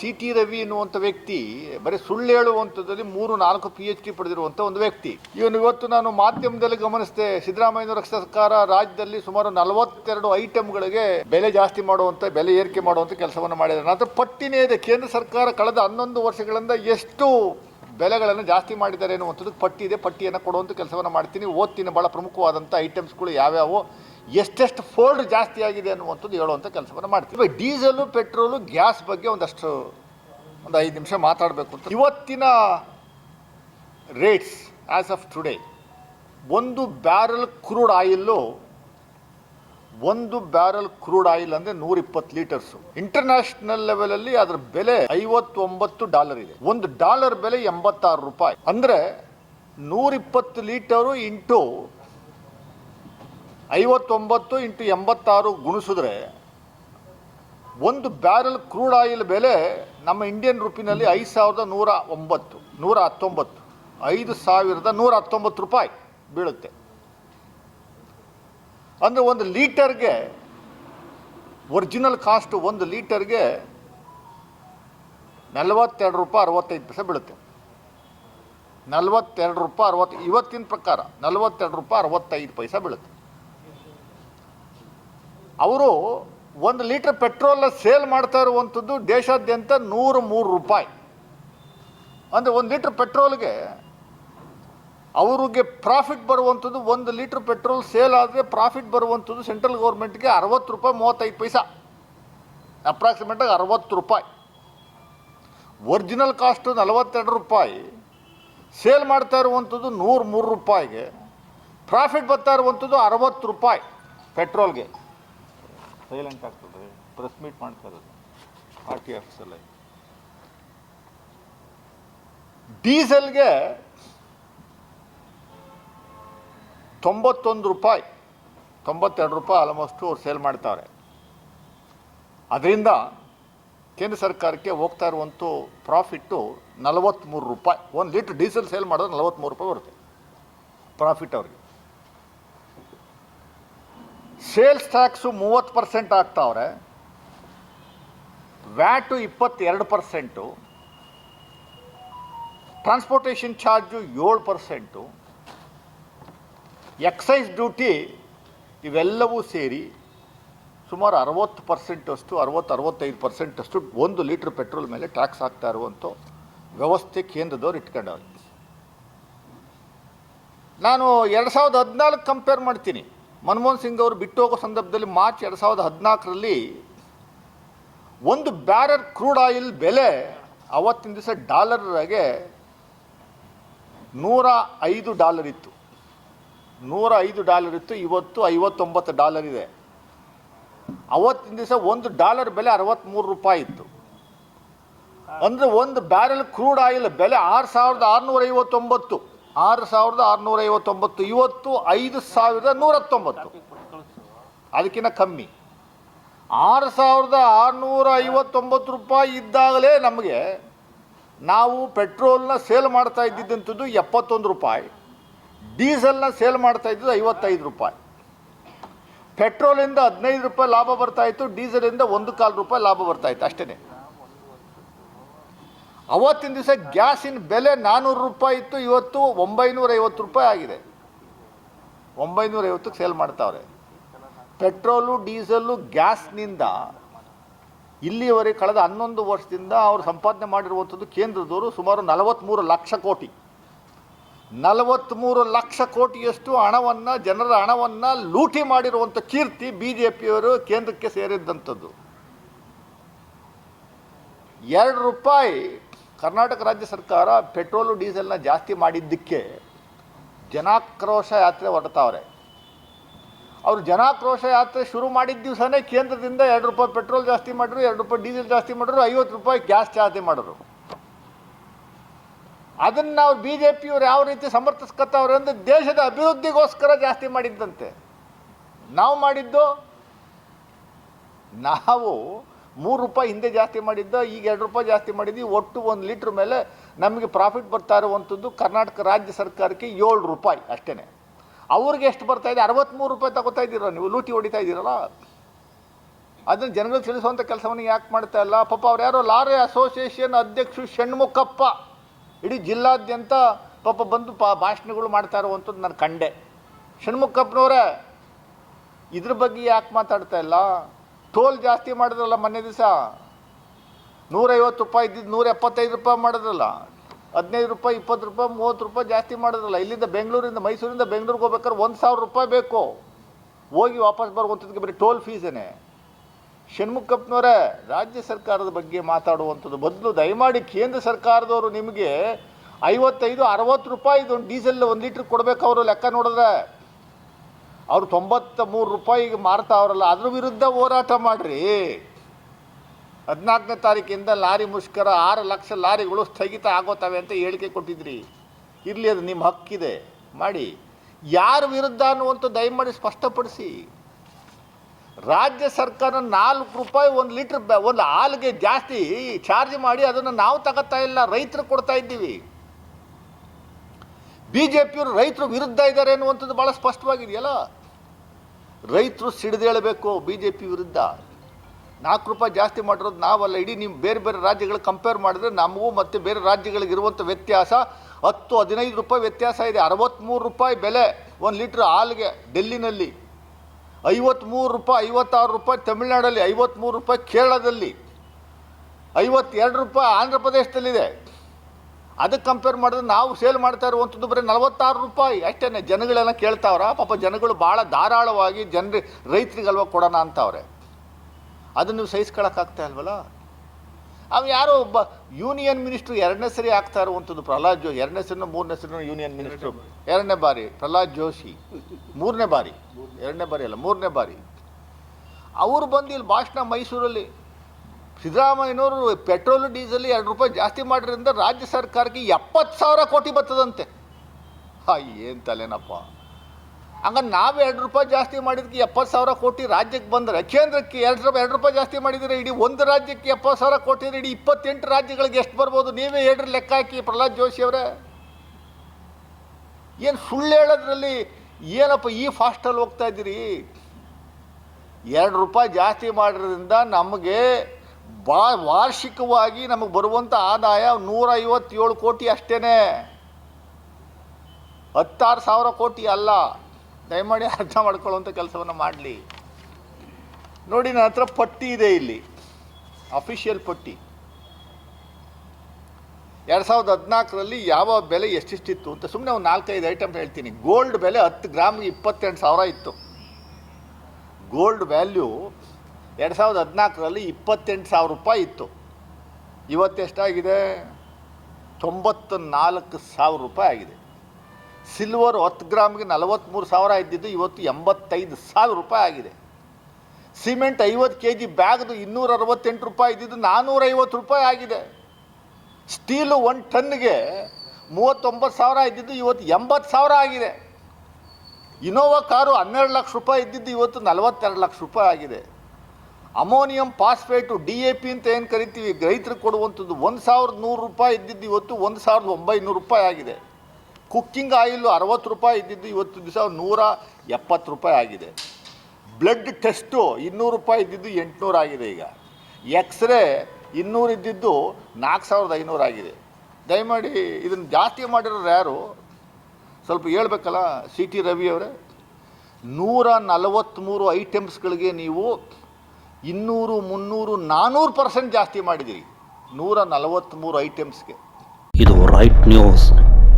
C T Ravi ಎನ್ನುವಂಥ ವ್ಯಕ್ತಿ, ಬರೀ ಸುಳ್ಳು ಹೇಳುವಂಥದ್ದಲ್ಲಿ ಮೂರು, ನಾಲ್ಕು ಪಿ ಎಚ್ ಡಿ ಪಡೆದಿರುವಂಥ ಒಂದು ವ್ಯಕ್ತಿ. ಇವನು ಇವತ್ತು ನಾನು ಮಾಧ್ಯಮದಲ್ಲಿ ಗಮನಿಸಿದೆ, ಸಿದ್ದರಾಮಯ್ಯನವರ ಸರ್ಕಾರ ರಾಜ್ಯದಲ್ಲಿ ಸುಮಾರು ನಲವತ್ತೆರಡು ಐಟಮ್ಗಳಿಗೆ ಬೆಲೆ ಜಾಸ್ತಿ ಮಾಡುವಂಥ ಬೆಲೆ ಏರಿಕೆ ಮಾಡುವಂಥ ಕೆಲಸವನ್ನು ಮಾಡಿದ್ದಾರೆ. ಅದು ಪಟ್ಟಿನೇ ಇದೆ, ಕೇಂದ್ರ ಸರ್ಕಾರ ಕಳೆದ ಹನ್ನೊಂದು ವರ್ಷಗಳಿಂದ ಎಷ್ಟು ಬೆಲೆಗಳನ್ನು ಜಾಸ್ತಿ ಮಾಡಿದ್ದಾರೆ ಅನ್ನುವಂಥದ್ದು ಪಟ್ಟಿ ಇದೆ. ಪಟ್ಟಿಯನ್ನು ಕೊಡುವಂಥ ಕೆಲಸವನ್ನು ಮಾಡ್ತೀನಿ. ಓದ್ತೀನಿ ಭಾಳ ಪ್ರಮುಖವಾದಂಥ ಐಟಮ್ಸ್ಗಳು ಯಾವ್ಯಾವು. ಎಷ್ಟೆಷ್ಟು ಫೋಲ್ಡ್ ಜಾಸ್ತಿ ಆಗಿದೆ ಅನ್ನುವಂಥದ್ದು ಹೇಳುವಂಥ ಕೆಲಸವನ್ನು ಮಾಡ್ತೀವಿ. ಡೀಸೆಲು, ಪೆಟ್ರೋಲು, ಗ್ಯಾಸ್ ಬಗ್ಗೆ ಒಂದಷ್ಟು, ಒಂದು ಐದು ನಿಮಿಷ ಮಾತಾಡಬೇಕು ಅಂತ. ಇವತ್ತಿನ ರೇಟ್ಸ್ ಆ್ಯಸ್ ಆಫ್ ಟುಡೇ ಒಂದು ಬ್ಯಾರಲ್ ಕ್ರೂಡ್ ಆಯಿಲ್ಲು ಒಂದು ಬ್ಯಾರಲ್ ಕ್ರೂಡ್ ಆಯಿಲ್ ಅಂದರೆ ನೂರ ಇಪ್ಪತ್ತು ಲೀಟರ್ಸು ಇಂಟರ್ನ್ಯಾಷನಲ್ ಲೆವೆಲಲ್ಲಿ ಅದರ ಬೆಲೆ ಐವತ್ತೊಂಬತ್ತು ಡಾಲರ್ ಇದೆ. ಒಂದು ಡಾಲರ್ ಬೆಲೆ ಎಂಬತ್ತಾರು ರೂಪಾಯಿ. ಅಂದರೆ ನೂರಿಪ್ಪತ್ತು ಲೀಟರು ಇಂಟು ಐವತ್ತೊಂಬತ್ತು ಇಂಟು ಎಂಬತ್ತಾರು ಗುಣಿಸಿದ್ರೆ ಒಂದು ಬ್ಯಾರಲ್ ಕ್ರೂಡ್ ಆಯಿಲ್ ಬೆಲೆ ನಮ್ಮ ಇಂಡಿಯನ್ ರುಪಿನಲ್ಲಿ ಐದು ಸಾವಿರದ ನೂರ ಒಂಬತ್ತು, ನೂರ ಹತ್ತೊಂಬತ್ತು, ಐದು ಸಾವಿರದ ನೂರ ಹತ್ತೊಂಬತ್ತು ರೂಪಾಯಿ ಬೀಳುತ್ತೆ. ಅಂದರೆ ಒಂದು ಲೀಟರ್ಗೆ ಒರಿಜಿನಲ್ ಕಾಸ್ಟು ಒಂದು ಲೀಟರ್ಗೆ ನಲವತ್ತೆರಡು ರೂಪಾಯಿ ಅರವತ್ತೈದು ಪೈಸೆ ಬೀಳುತ್ತೆ. ನಲವತ್ತೆರಡು ರೂಪಾಯಿ ಅರವತ್ತು, ಇವತ್ತಿನ ಪ್ರಕಾರ ನಲವತ್ತೆರಡು ರೂಪಾಯಿ ಅರವತ್ತೈದು ಪೈಸೆ ಬೀಳುತ್ತೆ. ಅವರು ಒಂದು ಲೀಟರ್ ಪೆಟ್ರೋಲ್ನ ಸೇಲ್ ಮಾಡ್ತಾ ಇರುವಂಥದ್ದು ದೇಶಾದ್ಯಂತ ನೂರು ಮೂರು ರೂಪಾಯಿ. ಅಂದರೆ ಒಂದು ಲೀಟ್ರ್ ಪೆಟ್ರೋಲ್ಗೆ ಅವ್ರಿಗೆ ಪ್ರಾಫಿಟ್ ಬರುವಂಥದ್ದು ಒಂದು ಲೀಟ್ರ್ ಪೆಟ್ರೋಲ್ ಸೇಲ್ ಆದರೆ ಪ್ರಾಫಿಟ್ ಬರುವಂಥದ್ದು ಸೆಂಟ್ರಲ್ ಗೌರ್ಮೆಂಟ್ಗೆ ಅರವತ್ತು ರೂಪಾಯಿ ಮೂವತ್ತೈದು ಪೈಸಾ. ಅಪ್ರಾಕ್ಸಿಮೇಟಾಗಿ ಅರವತ್ತು ರೂಪಾಯಿ. ಒರಿಜಿನಲ್ ಕಾಸ್ಟು ನಲವತ್ತೆರಡು ರೂಪಾಯಿ. ಸೇಲ್ ಮಾಡ್ತಾ ಇರುವಂಥದ್ದು ನೂರು ಮೂರು ರೂಪಾಯಿಗೆ. ಪ್ರಾಫಿಟ್ ಬರ್ತಾ ಇರುವಂಥದ್ದು ಅರವತ್ತು ರೂಪಾಯಿ ಪೆಟ್ರೋಲ್ಗೆ. ಸೈಲೆಂಟ್ ಆಗ್ತದೆ. ಪ್ರೆಸ್ ಮೀಟ್ ಮಾಡ್ತಾ ಇರೋದು. ಟಿ ಆಫೀಸಲ್ಲಿ ಡೀಸೆಲ್ಗೆ ತೊಂಬತ್ತೊಂದು ರೂಪಾಯಿ, ತೊಂಬತ್ತೆರಡು ರೂಪಾಯಿ ಆಲ್ಮೋಸ್ಟ್ ಅವ್ರು ಸೇಲ್ ಮಾಡ್ತಾವ್ರೆ ಅದರಿಂದ ಕೇಂದ್ರ ಸರ್ಕಾರಕ್ಕೆ ಹೋಗ್ತಾ ಇರುವಂಥ ಪ್ರಾಫಿಟ್ಟು ನಲವತ್ತ್ಮೂರು ರೂಪಾಯಿ, ಒಂದು ಲೀಟ್ರ್ ಡೀಸೆಲ್ ಸೇಲ್ ಮಾಡಿದ್ರೆ ನಲವತ್ತ್ಮೂರು ರೂಪಾಯಿ ಬರುತ್ತೆ. ಪ್ರಾಫಿಟ್ ಅವ್ರಿಗೆ. ಸೇಲ್ಸ್ ಟ್ಯಾಕ್ಸು ಮೂವತ್ತು ಪರ್ಸೆಂಟ್ ಆಗ್ತಾವ್ರೆ. ವ್ಯಾಟು ಇಪ್ಪತ್ತೆರಡು ಪರ್ಸೆಂಟು. ಟ್ರಾನ್ಸ್ಪೋರ್ಟೇಷನ್ ಚಾರ್ಜು ಏಳು ಪರ್ಸೆಂಟು. ಎಕ್ಸೈಸ್ ಡ್ಯೂಟಿ ಇವೆಲ್ಲವೂ ಸೇರಿ ಸುಮಾರು ಅರವತ್ತು ಪರ್ಸೆಂಟಷ್ಟು, ಅರವತ್ತು ಅರವತ್ತೈದು ಪರ್ಸೆಂಟಷ್ಟು ಒಂದು ಲೀಟ್ರ್ ಪೆಟ್ರೋಲ್ ಮೇಲೆ ಟ್ಯಾಕ್ಸ್ ಆಗ್ತಾ ಇರುವಂಥ ವ್ಯವಸ್ಥೆ ಕೇಂದ್ರದವ್ರು ಇಟ್ಕೊಂಡವ್ರೆ. ನಾನು ಎರಡು ಸಾವಿರದ ಹದಿನಾಲ್ಕು ಕಂಪೇರ್ ಮಾಡ್ತೀನಿ. ಮನಮೋಹನ್ ಸಿಂಗ್ ಅವರು ಬಿಟ್ಟು ಹೋಗೋ ಸಂದರ್ಭದಲ್ಲಿ ಮಾರ್ಚ್ ಎರಡು ಸಾವಿರದ ಹದಿನಾಲ್ಕರಲ್ಲಿ ಒಂದು ಬ್ಯಾರರ್ ಕ್ರೂಡ್ ಆಯಿಲ್ ಬೆಲೆ ಅವತ್ತಿನ ದಿವಸ ಡಾಲರ್ಗೆ ನೂರ ಐದು ಡಾಲರ್ ಇತ್ತು. ನೂರ ಐದು ಡಾಲರ್ ಇತ್ತು, ಇವತ್ತು ಐವತ್ತೊಂಬತ್ತು ಡಾಲರ್ ಇದೆ. ಅವತ್ತಿನ ದಿವಸ ಒಂದು ಡಾಲರ್ ಬೆಲೆ ಅರವತ್ತ್ಮೂರು ರೂಪಾಯಿ ಇತ್ತು. ಅಂದರೆ ಒಂದು ಬ್ಯಾರಲ್ ಕ್ರೂಡ್ ಆಯಿಲ್ ಬೆಲೆ ಆರು ಸಾವಿರದ ಆರುನೂರ ಐವತ್ತೊಂಬತ್ತು. ಆರು ಸಾವಿರದ ಆರುನೂರ ಐವತ್ತೊಂಬತ್ತು ಇವತ್ತು ಐದು ಸಾವಿರದ ನೂರ ಹತ್ತೊಂಬತ್ತು ಅದಕ್ಕಿಂತ ಕಮ್ಮಿ. ಆರು ಸಾವಿರದ ಆರುನೂರ ಐವತ್ತೊಂಬತ್ತು ರೂಪಾಯಿ ಇದ್ದಾಗಲೇ ನಮಗೆ ನಾವು ಪೆಟ್ರೋಲ್ನ ಸೇಲ್ ಮಾಡ್ತಾ ಇದ್ದಿದ್ದಂಥದ್ದು ಎಪ್ಪತ್ತೊಂದು ರೂಪಾಯಿ, ಡೀಸೆಲ್ನ ಸೇಲ್ ಮಾಡ್ತಾ ಇದ್ದಿದ್ದು ಐವತ್ತೈದು ರೂಪಾಯಿ. ಪೆಟ್ರೋಲಿಂದ ಹದಿನೈದು ರೂಪಾಯಿ ಲಾಭ ಬರ್ತಾ ಇತ್ತು, ಡೀಸೆಲಿಂದ ಒಂದು ಕಾಲು ರೂಪಾಯಿ ಲಾಭ ಬರ್ತಾ ಇತ್ತು ಅಷ್ಟೇ ಅವತ್ತಿನ ದಿವಸ ಗ್ಯಾಸಿನ ಬೆಲೆ ನಾನ್ನೂರು ರೂಪಾಯಿ ಇತ್ತು, ಇವತ್ತು ಒಂಬೈನೂರ ಐವತ್ತು ರೂಪಾಯಿ ಆಗಿದೆ. ಒಂಬೈನೂರ ಐವತ್ತಕ್ಕೆ ಸೇಲ್ ಮಾಡ್ತಾವ್ರೆ. ಪೆಟ್ರೋಲು, ಡೀಸೆಲ್ಲು ಗ್ಯಾಸ್ನಿಂದ ಇಲ್ಲಿಯವರೆಗೆ ಕಳೆದ ಹನ್ನೊಂದು ವರ್ಷದಿಂದ ಅವರು ಸಂಪಾದನೆ ಮಾಡಿರುವಂಥದ್ದು ಕೇಂದ್ರದವರು ಸುಮಾರು ನಲವತ್ತ್ಮೂರು ಲಕ್ಷ ಕೋಟಿ. ನಲವತ್ತ್ಮೂರು ಲಕ್ಷ ಕೋಟಿಯಷ್ಟು ಹಣವನ್ನು, ಜನರ ಹಣವನ್ನು ಲೂಟಿ ಮಾಡಿರುವಂಥ ಕೀರ್ತಿ ಬಿ ಜೆ ಪಿಯವರು ಕೇಂದ್ರಕ್ಕೆ ಸೇರಿದ್ದಂಥದ್ದು ಎರಡು ರೂಪಾಯಿ ಕರ್ನಾಟಕ ರಾಜ್ಯ ಸರ್ಕಾರ ಪೆಟ್ರೋಲು ಡೀಸೆಲ್ನ ಜಾಸ್ತಿ ಮಾಡಿದ್ದಕ್ಕೆ ಜನಾಕ್ರೋಶ ಯಾತ್ರೆ ಹೊರಡ್ತಾವ್ರೆ. ಅವರು ಜನಾಕ್ರೋಶ ಯಾತ್ರೆ ಶುರು ಮಾಡಿದ ದಿವಸನೇ ಕೇಂದ್ರದಿಂದ ಎರಡು ರೂಪಾಯಿ ಪೆಟ್ರೋಲ್ ಜಾಸ್ತಿ ಮಾಡಿದ್ರು, ಎರಡು ರೂಪಾಯಿ ಡೀಸೆಲ್ ಜಾಸ್ತಿ ಮಾಡಿದ್ರು, ಐವತ್ತು ರೂಪಾಯಿ ಗ್ಯಾಸ್ ಜಾಸ್ತಿ ಮಾಡಿದ್ರು. ಅದನ್ನು ನಾವು ಬಿ ಜೆ ಪಿಯವರು ಯಾವ ರೀತಿ ಸಮರ್ಥಿಸ್ಕೊತಾವ್ರೆ ಅಂದರೆ ದೇಶದ ಅಭಿವೃದ್ಧಿಗೋಸ್ಕರ ಜಾಸ್ತಿ ಮಾಡಿದ್ದಂತೆ. ನಾವು ಮಾಡಿದ್ದು, ನಾವು ಮೂರು ರೂಪಾಯಿ ಹಿಂದೆ ಜಾಸ್ತಿ ಮಾಡಿದ್ದ, ಈಗ ಎರಡು ರೂಪಾಯಿ ಜಾಸ್ತಿ ಮಾಡಿದ್ದು ಒಟ್ಟು ಒಂದು ಲೀಟ್ರ್ ಮೇಲೆ ನಮಗೆ ಪ್ರಾಫಿಟ್ ಬರ್ತಾ ಇರುವಂಥದ್ದು ಕರ್ನಾಟಕ ರಾಜ್ಯ ಸರ್ಕಾರಕ್ಕೆ ಏಳು ರೂಪಾಯಿ ಅಷ್ಟೇ ಅವ್ರಿಗೆ ಎಷ್ಟು ಬರ್ತಾ ಇದೆ? ಅರವತ್ತ್ಮೂರು ರೂಪಾಯಿ ತಗೋತಾ ಇದ್ದೀರ ನೀವು? ಲೂಟಿ ಹೊಡಿತಾ ಇದ್ದೀರಲ್ಲ? ಅದನ್ನು ಜನಗಳು ತಿಳಿಸುವಂಥ ಕೆಲಸವನ್ನು ಯಾಕೆ ಮಾಡ್ತಾ ಇಲ್ಲ? ಪಾಪ ಅವ್ರು ಯಾರೋ ಲಾರಿ ಅಸೋಸಿಯೇಷನ್ ಅಧ್ಯಕ್ಷರು ಷಣ್ಮುಖಪ್ಪ. ಇಡೀ ಜಿಲ್ಲಾದ್ಯಂತ ಪಾಪ ಬಂದು ಪಾ ಭಾಷಣಗಳು ಮಾಡ್ತಾ ಇರುವಂಥದ್ದು ನಾನು ಕಂಡೆ. ಷಣ್ಮುಖಪ್ಪನವರೇ, ಇದ್ರ ಬಗ್ಗೆ ಯಾಕೆ ಮಾತಾಡ್ತಾ ಇಲ್ಲ? ಟೋಲ್ ಜಾಸ್ತಿ ಮಾಡಿದ್ರಲ್ಲ ಮೊನ್ನೆ ದಿವಸ? ನೂರೈವತ್ತು ರೂಪಾಯಿ ಇದ್ದಿದ್ದು ನೂರ ಎಪ್ಪತ್ತೈದು ರೂಪಾಯಿ ಮಾಡಿದ್ರಲ್ಲ. ಹದಿನೈದು ರೂಪಾಯಿ, ಇಪ್ಪತ್ತು ರೂಪಾಯಿ, ಮೂವತ್ತು ರೂಪಾಯಿ ಜಾಸ್ತಿ ಮಾಡಿದ್ರಲ್ಲ. ಇಲ್ಲಿಂದ ಬೆಂಗಳೂರಿಂದ, ಮೈಸೂರಿಂದ ಬೆಂಗಳೂರಿಗೆ ಹೋಗ್ಬೇಕಾದ್ರೆ ಒಂದು ಸಾವಿರ ರೂಪಾಯಿ ಬೇಕು. ಹೋಗಿ ವಾಪಸ್ ಬರುವಂಥದ್ದಕ್ಕೆ ಬರೀ ಟೋಲ್ ಫೀಸೇನೆ. ಷಣ್ಮುಖಪ್ಪನವರೇ, ರಾಜ್ಯ ಸರ್ಕಾರದ ಬಗ್ಗೆ ಮಾತಾಡುವಂಥದ್ದು ಬದಲು ದಯಮಾಡಿ ಕೇಂದ್ರ ಸರ್ಕಾರದವರು ನಿಮಗೆ ಐವತ್ತೈದು, ಅರವತ್ತು ರೂಪಾಯಿ ಇದೊಂದು ಡೀಸೆಲ್ ಒಂದು ಲೀಟ್ರ್ ಕೊಡಬೇಕು ಅವರು ಲೆಕ್ಕ ನೋಡಿದ್ರೆ. ಅವರು ತೊಂಬತ್ತ ಮೂರು ರೂಪಾಯಿಗೆ ಮಾರ್ತಾವ್ರಲ್ಲ ಅದ್ರ ವಿರುದ್ಧ ಹೋರಾಟ ಮಾಡ್ರಿ. ಹದಿನಾಲ್ಕನೇ ತಾರೀಕಿಂದ ಲಾರಿ ಮುಷ್ಕರ, ಆರು ಲಕ್ಷ ಲಾರಿಗಳು ಸ್ಥಗಿತ ಆಗೋತವೆ ಅಂತ ಹೇಳಿಕೆ ಕೊಟ್ಟಿದ್ರಿ. ಇರಲಿ ಅದು ನಿಮ್ಮ ಹಕ್ಕಿದೆ. ಮಾಡಿ. ಯಾರ ವಿರುದ್ಧ ಅನ್ನುವಂಥ ದಯಮಾಡಿ ಸ್ಪಷ್ಟಪಡಿಸಿ. ರಾಜ್ಯ ಸರ್ಕಾರ ನಾಲ್ಕು ರೂಪಾಯಿ ಒಂದು ಲೀಟ್ರ್ ಒಂದು ಹಾಲಿಗೆ ಜಾಸ್ತಿ ಚಾರ್ಜ್ ಮಾಡಿ ಅದನ್ನು ನಾವು ತಗೋತಾ ಇಲ್ಲ, ರೈತರು ಕೊಡ್ತಾ ಇದ್ದೀವಿ. ಬಿ ಜೆ ಪಿಯವರು ರೈತರು ವಿರುದ್ಧ ಇದ್ದಾರೆ ಅನ್ನುವಂಥದ್ದು ಭಾಳ ಸ್ಪಷ್ಟವಾಗಿದೆಯಲ್ಲ? ರೈತರು ಸಿಡಿದೇಳಬೇಕು ಬಿ ಜೆ ಪಿ ವಿರುದ್ಧ. ನಾಲ್ಕು ರೂಪಾಯಿ ಜಾಸ್ತಿ ಮಾಡಿರೋದು ನಾವಲ್ಲ, ಇಡೀ ನೀವು ಬೇರೆ ಬೇರೆ ರಾಜ್ಯಗಳು ಕಂಪೇರ್ ಮಾಡಿದ್ರೆ ನಮಗೂ ಮತ್ತು ಬೇರೆ ರಾಜ್ಯಗಳಿಗೆ ಇರುವಂಥ ವ್ಯತ್ಯಾಸ ಹತ್ತು ಹದಿನೈದು ರೂಪಾಯಿ ವ್ಯತ್ಯಾಸ ಇದೆ. ಅರವತ್ತ್ಮೂರು ರೂಪಾಯಿ ಬೆಲೆ ಒಂದು ಲೀಟ್ರ್ ಹಾಲಿಗೆ ಡೆಲ್ಲಿನಲ್ಲಿ. ಐವತ್ತ್ಮೂರು ರೂಪಾಯಿ, ಐವತ್ತಾರು ರೂಪಾಯಿ ತಮಿಳ್ನಾಡಲ್ಲಿ ಐವತ್ತ್ಮೂರು ರೂಪಾಯಿ ಕೇರಳದಲ್ಲಿ. ಐವತ್ತೆರಡು ರೂಪಾಯಿ ಆಂಧ್ರ ಪ್ರದೇಶದಲ್ಲಿದೆ. ಅದಕ್ಕೆ ಕಂಪೇರ್ ಮಾಡಿದ್ರೆ ನಾವು ಸೇಲ್ ಮಾಡ್ತಾ ಇರುವಂಥದ್ದು ಬರೀ ನಲವತ್ತಾರು ರೂಪಾಯಿ. ಅಷ್ಟೇ ಜನಗಳೆಲ್ಲ ಕೇಳ್ತಾವ್ರ, ಪಾಪ ಜನಗಳು ಭಾಳ ಧಾರಾಳವಾಗಿ ಜನರಿ, ರೈತರಿಗಲ್ವ ಕೊಡೋಣ ಅಂತವ್ರೆ. ಅದನ್ನು ನೀವು ಸಹಿಸ್ಕೊಳಕ್ಕಾಗ್ತಾ ಇಲ್ವಲ್ಲ? ಅವು ಯಾರೋ ಒಬ್ಬ ಯೂನಿಯನ್ ಮಿನಿಸ್ಟ್ರು ಎರಡನೇ ಸರಿ ಆಗ್ತಾ ಇರುವಂಥದ್ದು, ಪ್ರಹ್ಲಾದ್ ಜೋಶಿ ಎರಡನೇ ಸರಿನೋ, ಮೂರನೇ ಸರಿನೋ ಯೂನಿಯನ್ ಮಿನಿಸ್ಟ್ರು ಎರಡನೇ ಬಾರಿ, ಪ್ರಹ್ಲಾದ್ ಜೋಶಿ. ಮೂರನೇ ಬಾರಿ. ಎರಡನೇ ಬಾರಿ ಅಲ್ಲ, ಮೂರನೇ ಬಾರಿ. ಅವರು ಬಂದು ಇಲ್ಲಿ ಭಾಷಣ ಮೈಸೂರಲ್ಲಿ ಸಿದ್ದರಾಮಯ್ಯನವರು ಪೆಟ್ರೋಲ್, ಡೀಸೆಲ್ ಎರಡು ರೂಪಾಯಿ ಜಾಸ್ತಿ ಮಾಡಿದ್ರಿಂದ ರಾಜ್ಯ ಸರ್ಕಾರಕ್ಕೆ ಎಪ್ಪತ್ತು ಸಾವಿರ ಕೋಟಿ ಬರ್ತದಂತೆ. ಹಾ, ಏನು ತಲೆನಪ್ಪ. ಹಂಗ ನಾವು ಎರಡು ರೂಪಾಯಿ ಜಾಸ್ತಿ ಮಾಡಿದ್ಕೆ ಎಪ್ಪತ್ತು ಸಾವಿರ ಕೋಟಿ ರಾಜ್ಯಕ್ಕೆ ಬಂದರೆ, ಕೇಂದ್ರಕ್ಕೆ ಎರಡು ರೂಪಾಯಿ ಎರಡು ರೂಪಾಯಿ ಜಾಸ್ತಿ ಮಾಡಿದರೆ ಇಡೀ ಒಂದು ರಾಜ್ಯಕ್ಕೆ ಎಪ್ಪತ್ತು ಸಾವಿರ ಕೋಟಿ ಇಡೀ ಇಪ್ಪತ್ತೆಂಟು ರಾಜ್ಯಗಳಿಗೆ ಎಷ್ಟು ಬರ್ಬೋದು? ನೀವೇ ಹೇಳ್ರಿ ಲೆಕ್ಕ ಹಾಕಿ ಪ್ರಹ್ಲಾದ್ ಜೋಶಿ ಅವರೇ. ಏನು ಸುಳ್ಳು ಹೇಳೋದ್ರಲ್ಲಿ ಏನಪ್ಪ ಈ ಫಾಸ್ಟಲ್ಲಿ ಹೋಗ್ತಾ ಇದ್ದೀರಿ? ಎರಡು ರೂಪಾಯಿ ಜಾಸ್ತಿ ಮಾಡಿರೋದ್ರಿಂದ ನಮಗೆ ಬಾ, ವಾರ್ಷಿಕವಾಗಿ ನಮಗೆ ಬರುವಂಥ ಆದಾಯ ನೂರ ಐವತ್ತೇಳು ಕೋಟಿ ಅಷ್ಟೇ ಹತ್ತಾರು ಸಾವಿರ ಕೋಟಿ ಅಲ್ಲ. ದಯಮಾಡಿ ಅರ್ಥ ಮಾಡ್ಕೊಳ್ಳುವಂಥ ಕೆಲಸವನ್ನು ಮಾಡಲಿ. ನೋಡಿ, ನನ್ನ ಹತ್ರ ಪಟ್ಟಿ ಇದೆ ಇಲ್ಲಿ. ಅಫಿಷಿಯಲ್ ಪಟ್ಟಿ. ಎರಡು ಸಾವಿರದ ಹದಿನಾಲ್ಕರಲ್ಲಿ ಯಾವ ಬೆಲೆ ಎಷ್ಟೆಷ್ಟಿತ್ತು ಅಂತ ಸುಮ್ಮನೆ ಒಂದು ನಾಲ್ಕೈದು ಐಟಮ್ ಹೇಳ್ತೀನಿ. ಗೋಲ್ಡ್ ಬೆಲೆ ಹತ್ತು ಗ್ರಾಮ್ಗೆ ಇಪ್ಪತ್ತೆಂಟು ಸಾವಿರ ಇತ್ತು. ಗೋಲ್ಡ್ ವ್ಯಾಲ್ಯೂ ಎರಡು ಸಾವಿರದ ಹದಿನಾಲ್ಕರಲ್ಲಿ ಇಪ್ಪತ್ತೆಂಟು ಸಾವಿರ ರೂಪಾಯಿ ಇತ್ತು. ಇವತ್ತೆಷ್ಟಾಗಿದೆ ತೊಂಬತ್ತು ನಾಲ್ಕು ಸಾವಿರ ರೂಪಾಯಿ ಆಗಿದೆ. ಸಿಲ್ವರ್ ಹತ್ತು ಗ್ರಾಮ್ಗೆ ನಲವತ್ತ್ಮೂರು ಸಾವಿರ ಇದ್ದಿದ್ದು ಇವತ್ತು ಎಂಬತ್ತೈದು ಸಾವಿರ ರೂಪಾಯಿ ಆಗಿದೆ. ಸಿಮೆಂಟ್ ಐವತ್ತು ಕೆ ಜಿ ಬ್ಯಾಗ್ದು ಇನ್ನೂರ ಅರವತ್ತೆಂಟು ರೂಪಾಯಿ ಇದ್ದಿದ್ದು ನಾನ್ನೂರೈವತ್ತು ರೂಪಾಯಿ ಆಗಿದೆ. ಸ್ಟೀಲು ಒಂದು ಟನ್ಗೆ ಮೂವತ್ತೊಂಬತ್ತು ಸಾವಿರ ಇದ್ದಿದ್ದು ಇವತ್ತು ಎಂಬತ್ತು ಸಾವಿರ ಆಗಿದೆ. ಇನೋವಾ ಕಾರು ಹನ್ನೆರಡು ಲಕ್ಷ ರೂಪಾಯಿ ಇದ್ದಿದ್ದು ಇವತ್ತು ನಲವತ್ತೆರಡು ಲಕ್ಷ ರೂಪಾಯಿ ಆಗಿದೆ. Ammonium phosphate D A P ಅಂತ ಏನು ಕರಿತೀವಿ? ರೈತರಿಗೆ ಕೊಡುವಂಥದ್ದು ಒಂದು ಸಾವಿರದ ನೂರು ರೂಪಾಯಿ ಇದ್ದಿದ್ದು ಇವತ್ತು ಒಂದು ಸಾವಿರದ ಒಂಬೈನೂರು ರೂಪಾಯಿ ಆಗಿದೆ. ಕುಕ್ಕಿಂಗ್ ಆಯಿಲು ಅರವತ್ತು ರೂಪಾಯಿ ಇದ್ದಿದ್ದು ಇವತ್ತು ದಿವಸ ನೂರ ಎಪ್ಪತ್ತು ರೂಪಾಯಿ ಆಗಿದೆ. ಬ್ಲಡ್ ಟೆಸ್ಟು ಇನ್ನೂರು ರೂಪಾಯಿ ಇದ್ದಿದ್ದು ಎಂಟುನೂರು ಆಗಿದೆ ಈಗ. ಎಕ್ಸ್ರೇ ಇನ್ನೂರು ಇದ್ದಿದ್ದು ನಾಲ್ಕು ಸಾವಿರದ ಐನೂರು ಆಗಿದೆ. ದಯಮಾಡಿ ಇದನ್ನು ಜಾಸ್ತಿ ಮಾಡಿರೋರು ಯಾರು? ಸ್ವಲ್ಪ ಹೇಳ್ಬೇಕಲ್ಲ ಸಿ ಟಿ ರವಿ ಅವರೇ. ನೂರ ನಲವತ್ತ್ಮೂರು ಐಟಮ್ಸ್ಗಳಿಗೆ ನೀವು ಇನ್ನೂರು ಮುನ್ನೂರು ನಾನ್ನೂರು ಪರ್ಸೆಂಟ್ ಜಾಸ್ತಿ ಮಾಡಿದಿರಿ ನೂರ ನಲವತ್ತ್ಮೂರು ಐಟಮ್ಸ್ಗೆ ಇದು ರೈಟ್ ನ್ಯೂಸ್